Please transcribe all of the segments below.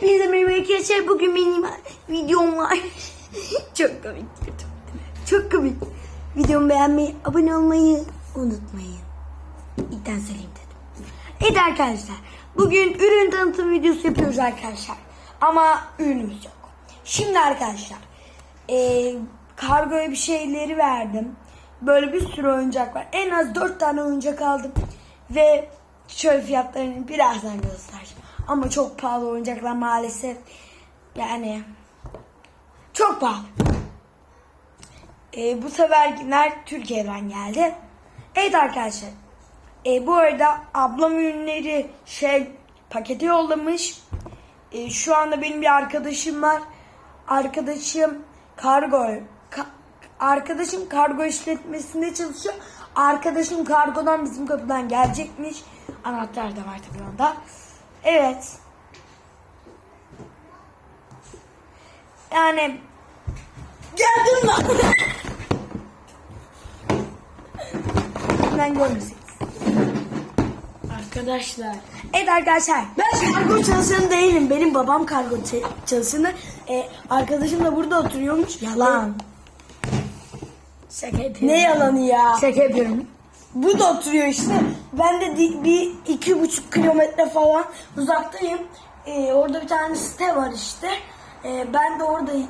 Hepinize merhaba arkadaşlar. Bugün benim videom var. Çok komik. Çok komik. Videomu beğenmeyi, abone olmayı unutmayın. İlkten söyleyeyim dedim. Evet arkadaşlar. Bugün ürün tanıtım videosu yapıyoruz arkadaşlar. Ama ürünümüz yok. Şimdi arkadaşlar. eee kargoya bir şeyleri verdim. Böyle bir sürü oyuncak var. En az 4 tane oyuncak aldım. Ve şöyle fiyatlarını birazdan göstereceğim. Ama çok pahalı oyuncaklar maalesef. Yani çok pahalı. Ee, bu seferkiler Türkiye'den geldi. Evet arkadaşlar. Ee, bu arada ablam ürünleri şey paketi yollamış. Ee, şu anda benim bir arkadaşım var. Arkadaşım kargo ka- arkadaşım kargo işletmesinde çalışıyor. Arkadaşım kargodan bizim kapıdan gelecekmiş. Anahtar da var tabii onda. Evet. Yani geldim lan. ben görmesiniz. Arkadaşlar. Evet arkadaşlar ben kargo çalışanı değilim. Benim babam kargo çalışanı. Ee, arkadaşım da burada oturuyormuş. Yalan. Şaka yapıyorum. Ne yalanı ya? Şaka yapıyorum. Bu da oturuyor işte. Ben de bir iki buçuk kilometre falan uzaktayım. Ee, orada bir tane site var işte. Ee, ben de oradayım.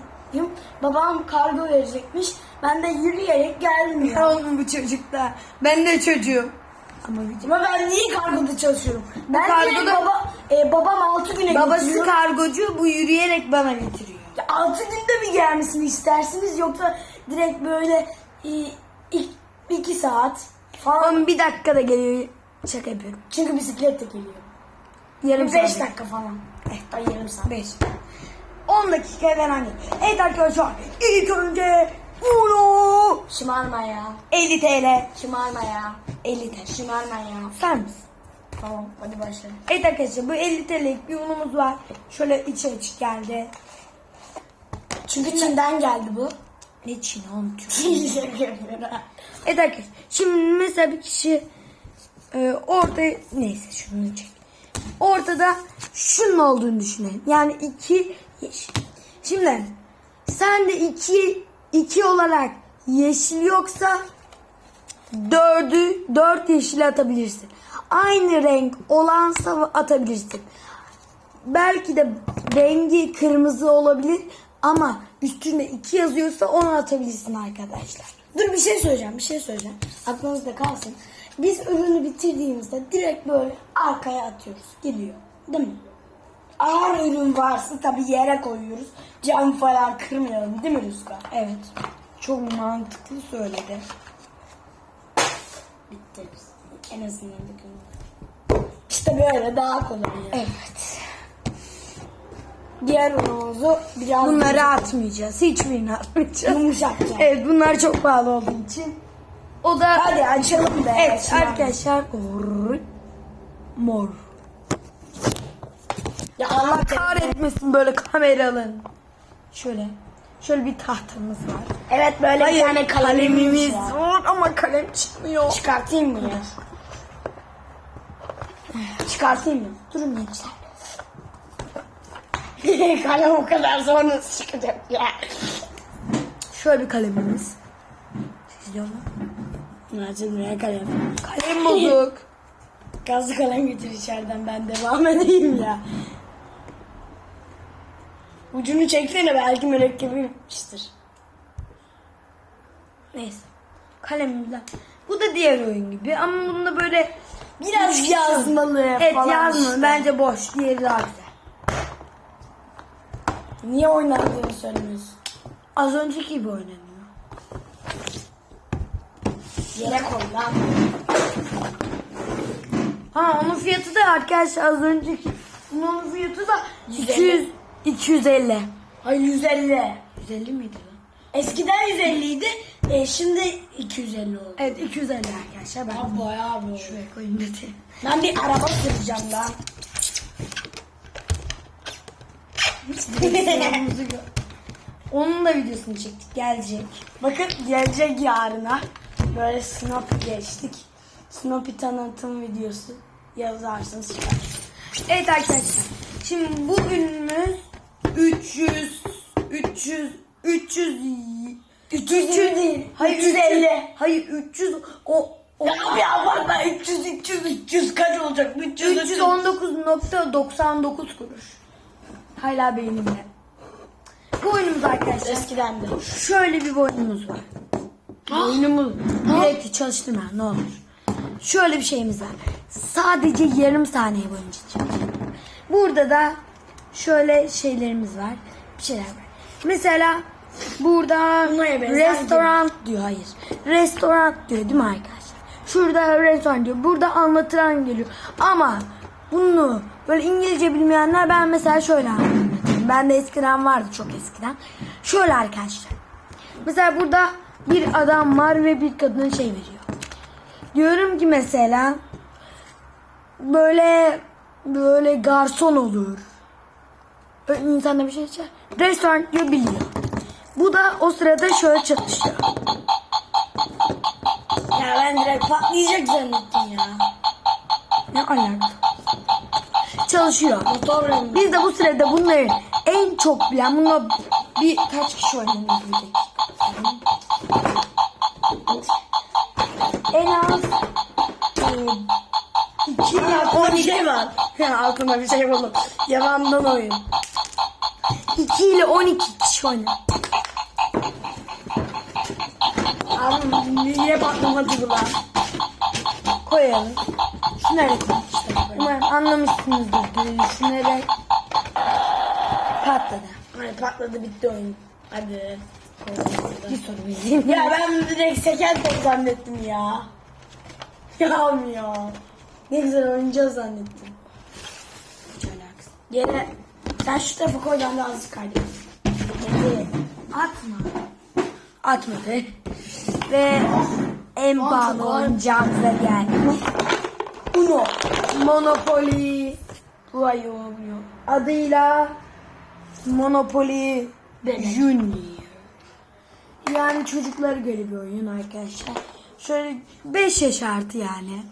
Babam kargo verecekmiş. Ben de yürüyerek geldim ya. Oğlum bu çocukta. Ben de çocuğum. Ama, ama ben niye kargoda çalışıyorum? Ben kargoda- baba, e, babam altı güne Babası getiriyor. kargocu bu yürüyerek bana getiriyor. Ya altı günde mi gelmesini istersiniz yoksa direkt böyle e, ik- iki saat falan? Oğlum bir dakikada geliyor. Şaka yapıyorum. Çünkü bisikletle geliyor. Yarım saat. dakika falan. Eh, ay yarım saat. 5. 10 dakika falan değil. Evet arkadaşlar ilk önce Uno Şımarma ya. 50 TL. Şımarma ya. 50 TL. Şımarma ya. Sen misin? Tamam hadi başla. Evet arkadaşlar bu 50 TL'lik bir unumuz var. Şöyle içi açık geldi. Çünkü Çin'den geldi bu. Ne Çin oğlum Türk. Şaka arkadaşlar şimdi mesela bir kişi e, orada neyse şunu çek. Ortada şunun olduğunu düşünelim. Yani iki yeşil. Şimdi sen de iki iki olarak yeşil yoksa dördü dört yeşil atabilirsin. Aynı renk olansa atabilirsin. Belki de rengi kırmızı olabilir ama üstünde iki yazıyorsa onu atabilirsin arkadaşlar. Dur bir şey söyleyeceğim, bir şey söyleyeceğim. Aklınızda kalsın. Biz ürünü bitirdiğimizde direkt böyle arkaya atıyoruz. Geliyor. Değil mi? Ağır ürün varsa tabii yere koyuyoruz. Cam falan kırmayalım değil mi Rüzgar? Evet. Çok mantıklı söyledi. Bitti. En azından bugün. İşte böyle daha kolay. Evet. Diğer unumuzu biraz Bunları atmayacağız. Hiçbirini atmayacağız. yumuşak yani. Evet bunlar çok pahalı olduğu için. O da Hadi açalım be. Evet Şimdi- arkadaşlar mor. Mor. Ya Allah Kahretmesin böyle kameraların. Şöyle. Şöyle bir tahtamız var. Evet böyle bir tane kalemimiz var. var ama kalem çıkmıyor. Çıkartayım mı ya? Çıkartayım mı? Durun gençler. Kalem o kadar zor nasıl çıkacak ya? Şöyle bir kalemimiz. Sizce onu? Açılmıyor kalem. Kalem bozuk. Gazlı kalem getir içeriden ben devam edeyim ya. Ucunu çeksene belki mürekkebi bitmiştir. Neyse. Kalemimizden. Bu da diğer oyun gibi ama bunda böyle Biraz yazmalı Evet falan yazmalı. işte. Bence boş. Diğeri daha güzel. Niye oynandığını söylemiyorsun? Az önceki gibi oynanıyor. Yere koy lan. Ha onun fiyatı da arkadaşlar az önceki bunun fiyatı da 150. 200 250. Hayır 150. 150 miydi lan? Eskiden 150 idi. E, şimdi 250 oldu. Evet 250 arkadaşlar ben Ya bayağı bu. şuraya koyayım dedi. Ben bir araba süreceğim lan. Direksiyonumuzu. Onun da videosunu çektik gelecek. Bakın gelecek yarına böyle Snoopy geçtik. Snoopy tanıtım videosu yazarsınız çıkar. Evet arkadaşlar. Şimdi bugünümüz 300 300 300 300 değil. Hayır 350. Hayır 300 o o Abi abartma 300 300 300 kaç olacak? 300 319.99 kuruş. Hala beynimde. Bu oyunumuz arkadaşlar. Eskiden de. Şöyle bir oyunumuz var. Oyunumuz direkt çalıştırma ne olur. Şöyle bir şeyimiz var. Sadece yarım saniye boyunca. Burada da şöyle şeylerimiz var. Bir şeyler var. Mesela burada restoran diyor. Hayır. Restoran diyor değil mi arkadaşlar? Şurada restoran diyor. Burada anlatılan geliyor. Ama bunu böyle İngilizce bilmeyenler ben mesela şöyle anlatayım. Ben de eskiden vardı çok eskiden. Şöyle arkadaşlar. Mesela burada bir adam var ve bir kadına şey veriyor. Diyorum ki mesela böyle böyle garson olur. İnsan da bir şey içer. Restoran diyor biliyor. Bu da o sırada şöyle çalışıyor. Ya ben direkt patlayacak zannettim ya. Ne alaka? Çalışıyor. Biz de bu sırada bunları en çok bilen bununla bir kaç kişi dakika. En az e, iki Aklıma bir şey var. Aklıma bir şey buldum. Yalandan oyun. 2 ile 12 kişi oynar. Abi niye patlamadı bu lan? Koyalım. Şunları koy işte. Umarım anlamışsınızdır diye düşünerek patladı. Ay patladı bitti oyun. Hadi. Bir soru bizim. Ya ben direkt seken top zannettim ya. Ya ya. Ne güzel oynayacağız zannettim. Yine sen şu tarafa koy ben de azıcık kaydedeyim. Atma. Atmadı. Ve Mantıklı. oyuncağımıza geldik. Uno. Monopoly Bu ay olmuyor. adıyla Monopoly Bebek. Junior. Yani çocuklara göre bir oyun arkadaşlar. Şöyle 5 yaş artı yani.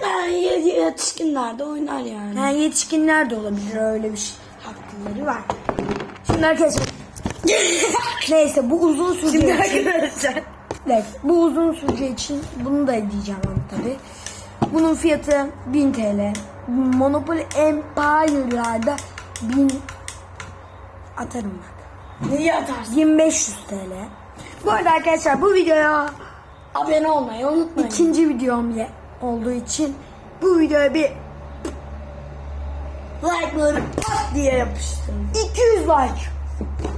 Yani yetişkinler de oynar yani. Yani yetişkinler de olabilir öyle bir şey. Hakları var. Şimdi arkadaşlar neyse bu uzun süreceği Şimdi için arkadaşlar. Evet, bu uzun süreceği için bunu da diyeceğim ama tabi. Bunun fiyatı 1000 TL. Monopoly Empire'larda 1000 atarım bak. Niye atarsın? 1500 TL. Bu arada arkadaşlar bu videoya Abone olmayı unutmayın. ikinci videom olduğu için bu videoya bir Like'ları pat diye yapıştırın. 200 like.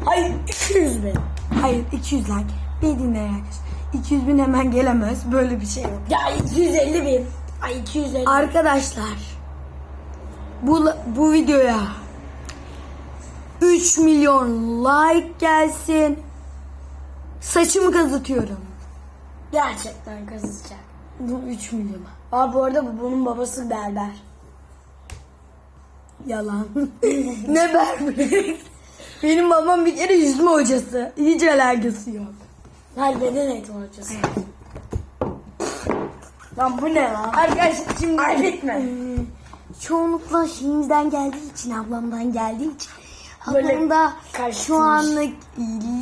Hayır 200 bin. Hayır 200 like. Bir dinleyin arkadaşlar. 200 bin hemen gelemez. Böyle bir şey yok. Ya 250 bin. Ay 250. Arkadaşlar bu bu videoya 3 milyon like gelsin. Saçımı kazıtıyorum. Gerçekten kazıcak. Bu 3 milyon. Aa bu arada bu bunun babası berber. Yalan. ne berberi? Benim babam bir kere yüzme hocası. Hiç alakası yok. Hayır beden eğitimi hocası. Lan bu ne lan? Arkadaşlar şimdi Ay, bitme. Ee, çoğunlukla şeyimizden geldiği için ablamdan geldiği için Böyle ablam da karıştırmış. şu anlık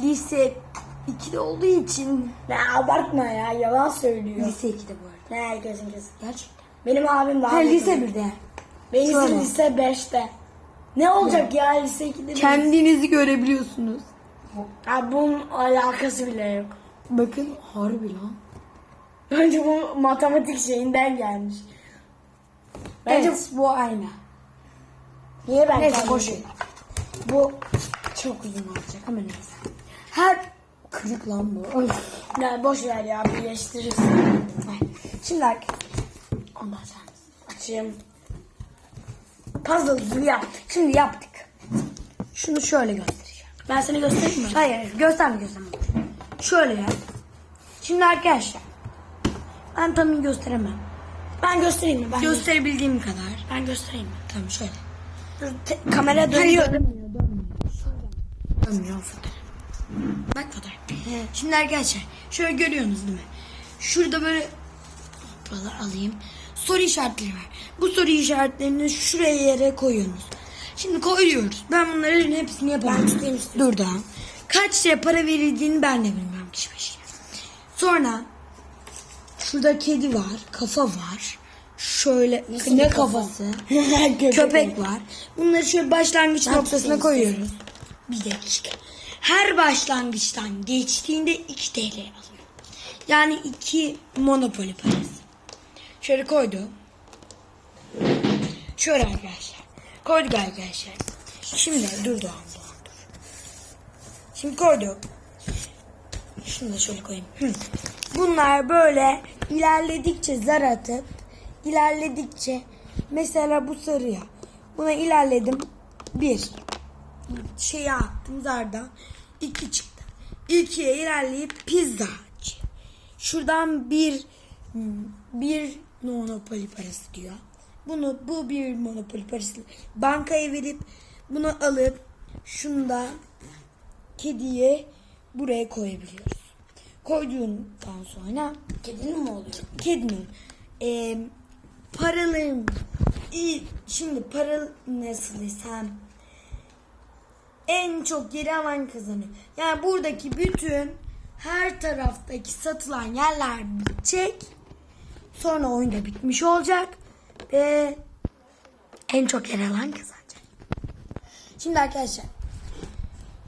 lise 2'de olduğu için Ne abartma ya yalan söylüyor. lise 2'de bu arada. Ne herkesin kesin. Gerçekten. Benim abim daha Ha, büyük. lise 1'de. Benim Şöyle. lise 5'te. Ne olacak ya lise 2'de? Kendinizi görebiliyorsunuz. Ha bunun alakası bile yok. Bakın harbi lan. Bence bu matematik şeyinden gelmiş. Bence Evet bu aynı. niye ben Neyse boş ver. Bu çok uzun olacak ama neyse. Her kırık lan bu. Öf. Ya boş ver ya birleştiririz. Şimdi arkadaşlar. Ondan sonra. Açayım. Puzzle gibi yaptık. Şimdi yaptık. Şunu şöyle göstereceğim. Ben seni göstereyim mi? Hayır, gösterme gösterme. Şöyle ya. Şimdi arkadaşlar. Ben tam gösteremem. Ben göstereyim mi? Ben, Gösterebildiğim kadar. ben göstereyim mi? Tamam şöyle. Dur, te- kamera dönüyor. Dönmüyor fotoğraf. Bak fotoğraf. Şimdi arkadaşlar şöyle görüyorsunuz değil mi? Şurada böyle buralar alayım. Soru işaretleri var. Bu soru işaretlerini şuraya yere koyuyorsunuz. Şimdi koyuyoruz. Ben bunların hepsini yapamam. Dur daha. Kaç liraya para verildiğini ben de bilmiyorum kişi başı. Sonra şurada kedi var, kafa var. Şöyle Nasıl ne kafası? Köpek. Köpek var. Bunları şöyle başlangıç Ben noktasına koyuyoruz. Bir dakika. Her başlangıçtan geçtiğinde 2 TL alıyor. Yani 2 Monopoly parası. Şöyle koydum. Şöyle arkadaşlar. Koyduk arkadaşlar. Şimdi dur Doğan Doğan dur. Şimdi koyduk. Şunu da şöyle koyayım. Bunlar böyle ilerledikçe zar atıp ilerledikçe mesela bu sarıya buna ilerledim bir şeye attım zarda iki çıktı. İkiye ilerleyip pizzacı. Şuradan bir bir monopoly parası diyor. Bunu bu bir monopoly parası bankaya verip bunu alıp şunu da kediye buraya koyabiliyoruz. Koyduğundan sonra Kedinin mi oluyor? kedinin e, paraların i- şimdi para nasıl desem en çok geri alan kazanıyor. Yani buradaki bütün her taraftaki satılan yerler bitecek. Sonra oyun da bitmiş olacak. Ve en çok yer alan kazanacak. Şimdi arkadaşlar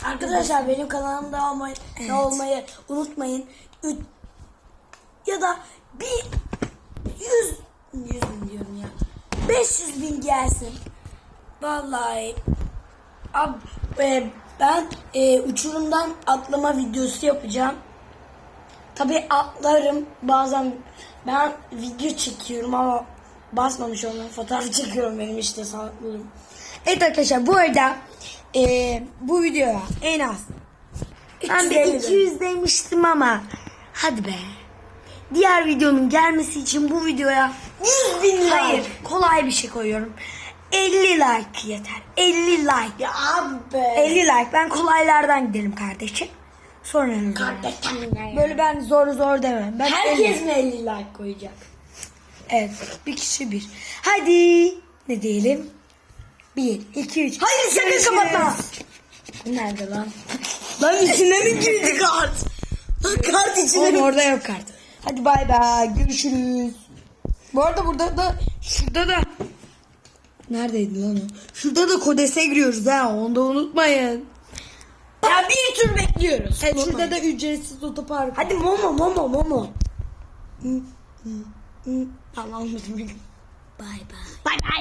Arkadaşlar benim kanalımda olmayı, Evet. olmayı unutmayın. Ü- ya da bir yüz, yüz bin diyorum ya. 500 bin gelsin. Vallahi ab, e, ben e, uçurumdan atlama videosu yapacağım. Tabi atlarım bazen ben video çekiyorum ama basmamış olmam fotoğraf çekiyorum benim işte sağlıklıyım. Evet arkadaşlar bu arada e, bu videoya en az ben bir 350 bin. 200 demiştim ama hadi be. Diğer videonun gelmesi için bu videoya 100 bin like. hayır kolay bir şey koyuyorum. 50 like yeter. 50 like. Ya abi. 50 like. Ben kolaylardan gidelim kardeşim. Sonra. Kardeşim. Böyle ben zor zor demem. Ben Herkes 50. mi 50 like koyacak? Evet. Bir kişi bir. Hadi. Ne diyelim? 1, 2, 3. Hayır sakın kapatma. Nerede lan? Lan içine mi girdi kart? Lan kart içine Oğlum mi? orada yok kart. Hadi bay bay. Görüşürüz. Bu arada burada da şurada da Neredeydi lan o? Şurada da kodese giriyoruz ha. Onu da unutmayın. Ya bir tur bekliyoruz. Evet, şurada da ücretsiz otopark. Hadi Momo Momo Momo. Tamam. Bay bay. Bay bay.